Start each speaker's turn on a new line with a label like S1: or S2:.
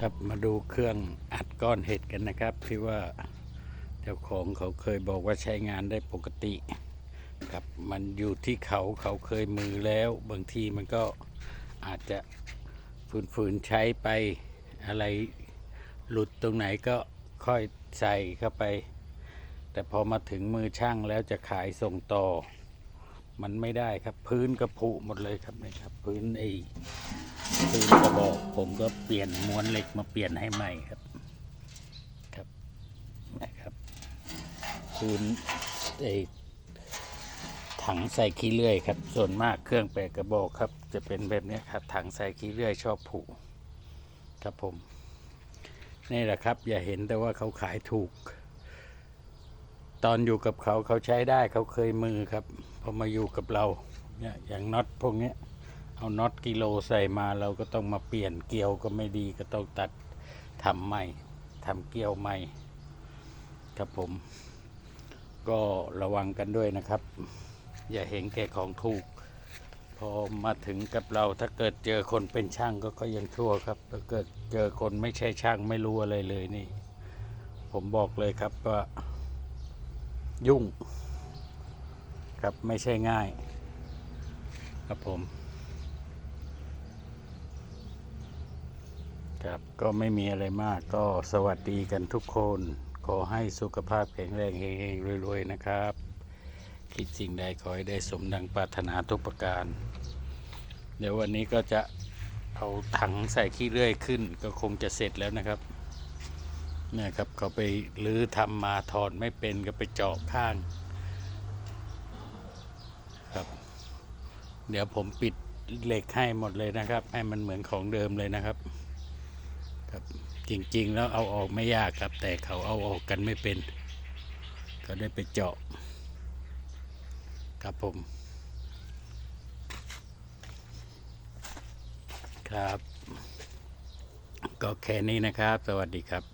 S1: ครับมาดูเครื่องอัดก้อนเห็ดกันนะครับที่ว่าเจ้าของเขาเคยบอกว่าใช้งานได้ปกติครับมันอยู่ที่เขาเขาเคยมือแล้ว บางทีมันก็อาจจะฝืนๆใช้ไปอะไรหลุดตรงไหนก็ค่อยใส่เข้าไป แต่พอมาถึงมือช่างแล้วจะขายส่งต่อ มันไม่ได้ครับพื้นกระผุหมดเลยครับนี่ครับ พื้นไอ้ ปืนกระบอก ผมก็เปลี่ยนม้วนเหล็กมาเปลี่ยนให้ใหม่ครับ ครับนะครับปืนไอถังใส่ขี้เลื่อยครับ ส่วนมากเครื่องแปลกระบอกครับ จะเป็นแบบนี้ครับ ถังใส่ขี้เลื่อยชอบผุครับผมนี่แหละครับ อย่าเห็นแต่ว่าเขาขายถูก ตอนอยู่กับเขาเขาใช้ได้เขาเคยมือครับพอมาอยู่กับเราเนี่ยอย่างน็อตพวกเนี้ย เอาน็อตกิโลใส่มาเราก็ต้องมาเปลี่ยนเกลียวก็ไม่ดีก็ต้องตัดทำใหม่ทำเกลียวใหม่ ครับผม ก็ระวังกันด้วยนะครับ อย่าเห็นแก่ของถูก พอมาถึงกับเราถ้าเกิดเจอคนเป็นช่างก็ก็ยังชั่วครับถ้าเกิดเจอคนไม่ใช่ช่างไม่รู้อะไรเลยนี่ ผมบอกเลยครับว่ายุ่ง ครับไม่ใช่ง่าย ครับผม ครับก็ไม่มีอะไรมากก็สวัสดีกันทุกคน ขอให้สุขภาพแข็งแรงเฮงๆรวยๆนะครับ คิดสิ่งใดขอให้ได้สมดังปรารถนาทุกประการ เดี๋ยววันนี้ก็จะเอาถังใส่ขี้เลื่อยขึ้น ก็คงจะเสร็จแล้วนะครับเนี่ยครับเขาไปรื้อทำมาถอดไม่เป็นก็ไปเจาะข้างครับเดี๋ยวผมปิดเหล็กให้หมดเลยนะครับ ให้มันเหมือนของเดิมเลยนะครับ ครับ จริงๆ แล้วเอาออกไม่ยากครับ แต่เขาเอาออกกันไม่เป็น ก็ได้ไปเจาะ ครับผม ครับ ก็แค่นี้นะครับ สวัสดีครับ